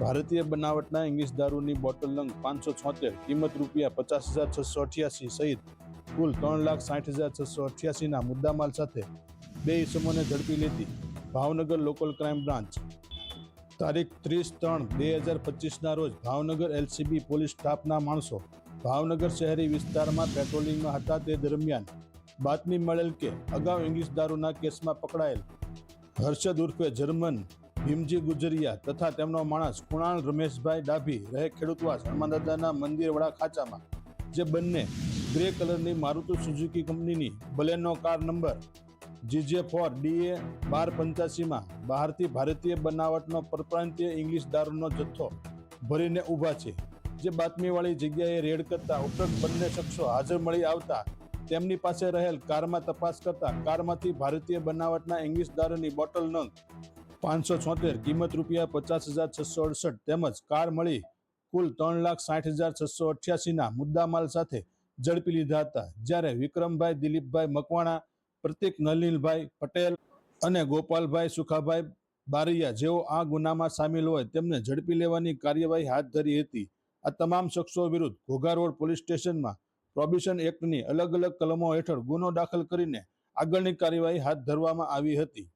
ભારતીય બનાવટના ઇંગ્લિશ દારૂની બોટલ નંગ પાંચસો છોતેર, કિંમત રૂપિયા પચાસ હજાર છસો અઠ્યાસી સહિત કુલ ત્રણ લાખ સાઠ હજાર છસો અઠ્યાસીના મુદ્દામાલ સાથે બે ઇસમોને ઝડપી લીધી ભાવનગર લોકલ ક્રાઇમ બ્રાન્ચ. તારીખ ત્રીસ ત્રણ બે હજાર પચીસના રોજ ભાવનગર એલસીબી પોલીસ સ્ટાફના માણસો ભાવનગર શહેરી વિસ્તારમાં પેટ્રોલિંગમાં હતા તે દરમિયાન બાતમી મળેલ કે અગાઉ ઇંગ્લિશ દારૂના કેસમાં પકડાયેલ હર્ષદ ઉર્ફે જર્મન ભીમજી ગુજરિયા તથા તેમનો માણસ કુણાલ રમેશભાઈ ડાભી રહે ખેડૂતવાસ હનુમાનદાદાના મંદિરવાળા ખાંચામાં, જે બંને ગ્રે કલરની મારુતિ સુઝુકી કંપનીની Baleno car number GJ four DA બાર પંચ્યાસીમાં બહારથી ભારતીય બનાવટનો પરપ્રાંતીય ઇંગ્લિશ દારૂનો જથ્થો ભરીને ઊભા છે. જે બાતમીવાળી જગ્યાએ રેડ કરતા ઉપરોક્ત બંને શખ્સો હાજર મળી આવતા તેમની પાસે રહેલ કારમાં તપાસ કરતા કારમાંથી ભારતીય બનાવટના ઇંગ્લિશ દારૂની બોટલ નંગ પાંચસો છોતેર, કિંમત રૂપિયા પચાસ હજાર છસો અડસઠ તેમજ કાર મળી કુલ ત્રણ લાખ સાઠ હજાર છસો અઠ્યાસીના મુદ્દામાલ સાથે ઝડપી લીધા હતા. જ્યારે વિક્રમભાઈ, દિલીપભાઈ મકવાણા, પ્રતિક નલિનભાઈ પટેલ અને ગોપાલભાઈ સુખાભાઈ બારૈયા જેઓ આ ગુનામાં સામેલ હોય તેમને ઝડપી લેવાની કાર્યવાહી હાથ ધરી હતી. આ તમામ શખ્સો વિરુદ્ધ ઘોઘા રોડ પોલીસ સ્ટેશનમાં પ્રોબિશન એક્ટની અલગ અલગ કલમો હેઠળ ગુનો દાખલ કરીને આગળની કાર્યવાહી હાથ ધરવામાં આવી હતી.